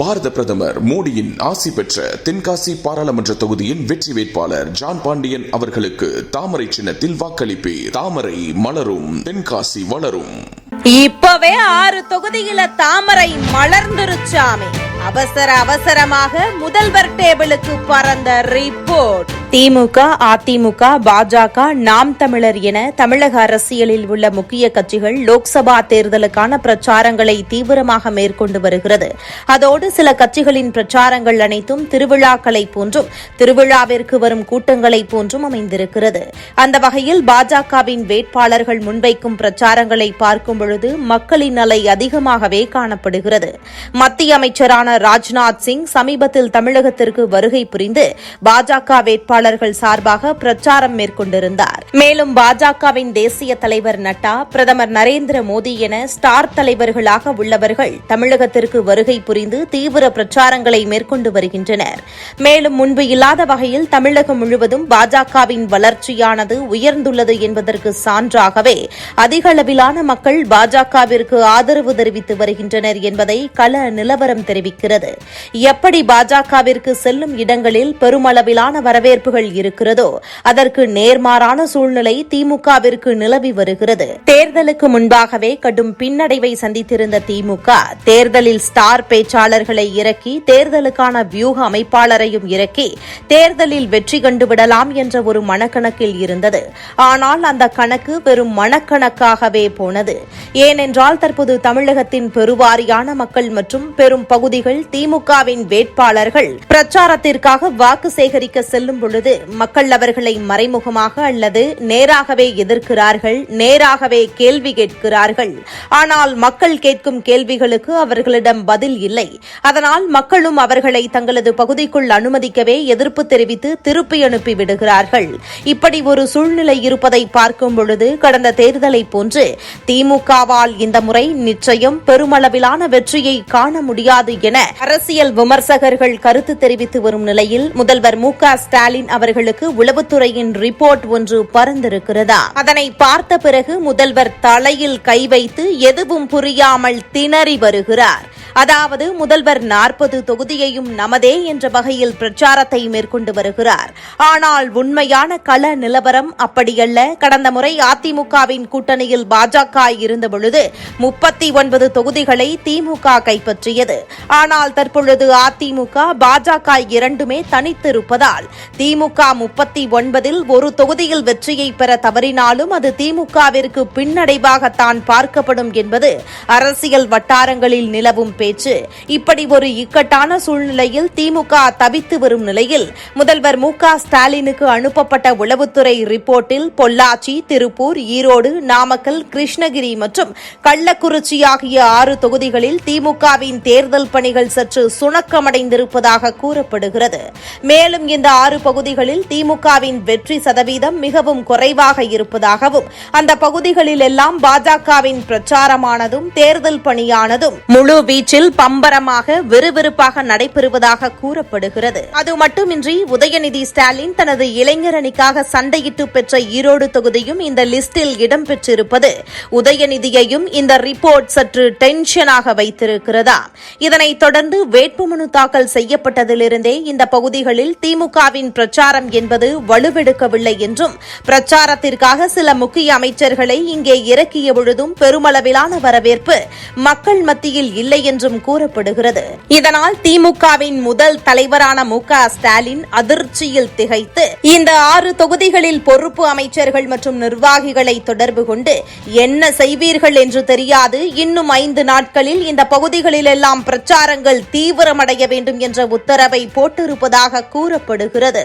பாரத பிரதமர் மோடியின் ஆசி பெற்ற தென்காசி பாராளுமன்ற தொகுதியின் வெற்றி வேட்பாளர் ஜான் பாண்டியன் அவர்களுக்கு தாமரை சின்னத்தில் வாக்களிப்பு தாமரை மலரும் தென்காசி வளரும். இப்பவே ஆறு தொகுதியில தாமரை மலர்ந்துருச்சாமே அவசர அவசரமாக முதல்வர் டேபிளுக்கு பறந்த ரிப்போர்ட் திமுக அதிமுக பாஜக நாம் தமிழர் என தமிழக அரசியலில் உள்ள முக்கிய கட்சிகள் லோக்சபா தேர்தலுக்கான பிரச்சாரங்களை தீவிரமாக மேற்கொண்டு வருகிறது. அதோடு சில கட்சிகளின் பிரச்சாரங்கள் அனைத்தும் திருவிழாக்களை போன்றும் திருவிழாவிற்கு வரும் கூட்டங்களை போன்றும் அமைந்திருக்கிறது. அந்த வகையில் பாஜகவின் வேட்பாளர்கள் முன்வைக்கும் பிரச்சாரங்களை பார்க்கும் பொழுது மக்களின் அலை அதிகமாகவே காணப்படுகிறது. மத்திய அமைச்சரான ராஜ்நாத் சிங் சமீபத்தில் தமிழகத்திற்கு வருகை புரிந்து பாஜக வேட்பாளர்கள் சார்பாக பிரச்சாரம் மேற்கொண்டிருந்தார். மேலும் பாஜகவின் தேசிய தலைவர் நட்டா பிரதமர் நரேந்திர மோடி என ஸ்டார் தலைவர்களாக உள்ளவர்கள் தமிழகத்திற்கு வருகை புரிந்து தீவிர பிரச்சாரங்களை மேற்கொண்டு வருகின்றனர். மேலும் முன்பு இல்லாத வகையில் தமிழகம் முழுவதும் பாஜகவின் வளர்ச்சியானது உயர்ந்துள்ளது என்பதற்கு சான்றாகவே அதிக அளவிலான மக்கள் பாஜகவிற்கு ஆதரவு தெரிவித்து வருகின்றனர் என்பதை கள நிலவரம் தெரிவிக்கிறது. இருக்கிறது. எப்படி பாஜகவிற்கு செல்லும் இடங்களில் பெருமளவிலான வரவேற்புகள் இருக்கிறதோ அதற்கு நேர்மாறான சூழ்நிலை திமுகவிற்கு நிலவி வருகிறது. தேர்தலுக்கு முன்பாகவே கடும் பின்னடைவை சந்தித்திருந்த திமுக தேர்தலில் ஸ்டார் பேச்சாளர்களை இறக்கி தேர்தலுக்கான வியூக அமைப்பாளரையும் இறக்கி தேர்தலில் வெற்றி கண்டுவிடலாம் என்ற ஒரு மனக்கணக்கில் இருந்தது. ஆனால் அந்த கணக்கு வெறும் மனக்கணக்காகவே போனது. ஏனென்றால் தற்போது தமிழகத்தின் பெருவாரியான மக்கள் மற்றும் பெரும் பகுதிகள் திமுகவின் வேட்பாளர்கள் பிரச்சாரத்திற்காக வாக்கு சேகரிக்க செல்லும் பொழுது மக்கள் அவர்களை மறைமுகமாக அல்லது நேராகவே எதிர்க்கிறார்கள் நேராகவே கேள்வி கேட்கிறார்கள். ஆனால் மக்கள் கேட்கும் கேள்விகளுக்கு அவர்களிடம் பதில் இல்லை. அதனால் மக்களும் அவர்களை தங்களது பகுதிக்குள் அனுமதிக்கவே எதிர்ப்பு தெரிவித்து திருப்பி அனுப்பி விடுகிறார்கள். இப்படி ஒரு சூழ்நிலை இருப்பதை பார்க்கும் பொழுது கடந்த தேர்தலை போன்று திமுகவால் இந்த முறை நிச்சயம் பெருமளவிலான வெற்றியை காண முடியாது என அரசியல் விமர்சகர்கள் கருத்து தெரிவித்து வரும் நிலையில் முதல்வர் மு ஸ்டாலின் அவர்களுக்கு உளவுத்துறையின் ரிப்போர்ட் ஒன்று பறந்திருக்கிறதா? அதனை பார்த்த பிறகு முதல்வர் தலையில் கை வைத்து எதுவும் புரியாமல் திணறி வருகிறார். அதாவது முதல்வர் நாற்பது தொகுதியையும் நமதே என்ற வகையில் பிரச்சாரத்தை மேற்கொண்டு வருகிறார். ஆனால் உண்மையான கள நிலவரம் அப்படியல்ல. கடந்த முறை அதிமுகவின் கூட்டணியில் பாஜக இருந்தபொழுது முப்பத்தி ஒன்பது தொகுதிகளை திமுக கைப்பற்றியது. ஆனால் தற்பொழுது அதிமுக பாஜக இரண்டுமே தனித்திருப்பதால் திமுக முப்பத்தி ஒன்பதில் ஒரு தொகுதியில் வெற்றியை பெற தவறினாலும் அது திமுகவிற்கு பின்னடைவாகத்தான் பார்க்கப்படும் என்பது அரசியல் வட்டாரங்களில் நிலவும் பேச்சு. இப்படி ஒரு இக்கட்டான சூழ்நிலையில் திமுக தவித்து வரும் நிலையில் முதல்வர் மு க ஸ்டாலினுக்கு அனுப்பப்பட்ட உளவுத்துறை ரிப்போர்ட்டில் பொள்ளாச்சி திருப்பூர் ஈரோடு நாமக்கல் கிருஷ்ணகிரி மற்றும் கள்ளக்குறிச்சி ஆகிய ஆறு தொகுதிகளில் திமுகவின் தேர்தல் பணிகள் சற்று சுணக்கமடைந்திருப்பதாக கூறப்படுகிறது. மேலும் இந்த ஆறு பகுதிகளில் திமுகவின் வெற்றி சதவீதம் மிகவும் குறைவாக இருப்பதாகவும் அந்த பகுதிகளில் எல்லாம் பாஜகவின் பிரச்சாரமானதும் தேர்தல் பணியானதும் முழு வீச்சு வீச்சில் பம்பரமாக விறுவிறுப்பாக நடைபெறுவதாக கூறப்படுகிறது. அது மட்டுமின்றி உதயநிதி ஸ்டாலின் தனது இளைஞரணிக்காக சண்டையிட்டு பெற்ற ஈரோடு தொகுதியும் இந்த லிஸ்டில் இடம்பெற்றிருப்பது உதயநிதியையும் இந்த ரிப்போர்ட் சற்று டென்ஷனாக வைத்திருக்கிறதா? இதனைத் தொடர்ந்து வேட்புமனு தாக்கல் செய்யப்பட்டதிலிருந்தே இந்த பகுதிகளில் திமுகவின் பிரச்சாரம் என்பது வலுவெடுக்கவில்லை என்றும் பிரச்சாரத்திற்காக சில முக்கிய அமைச்சர்களை இங்கே இறக்கிய பொழுதும் பெருமளவிலான வரவேற்பு மக்கள் மத்தியில் இல்லை என்று என்றும் கூறப்படுகிறது. இதனால் திமுகவின் முதல் தலைவரான மு ஸ்டாலின் அதிர்ச்சியில் திகைத்து இந்த ஆறு தொகுதிகளில் பொறுப்பு அமைச்சர்கள் மற்றும் நிர்வாகிகளை தொடர்பு கொண்டு என்ன செய்வீர்கள் என்று தெரியாது. இன்னும் ஐந்து நாட்களில் இந்த பகுதிகளில் எல்லாம் பிரச்சாரங்கள் தீவிரமடைய வேண்டும் என்ற உத்தரவை போட்டிருப்பதாக கூறப்படுகிறது.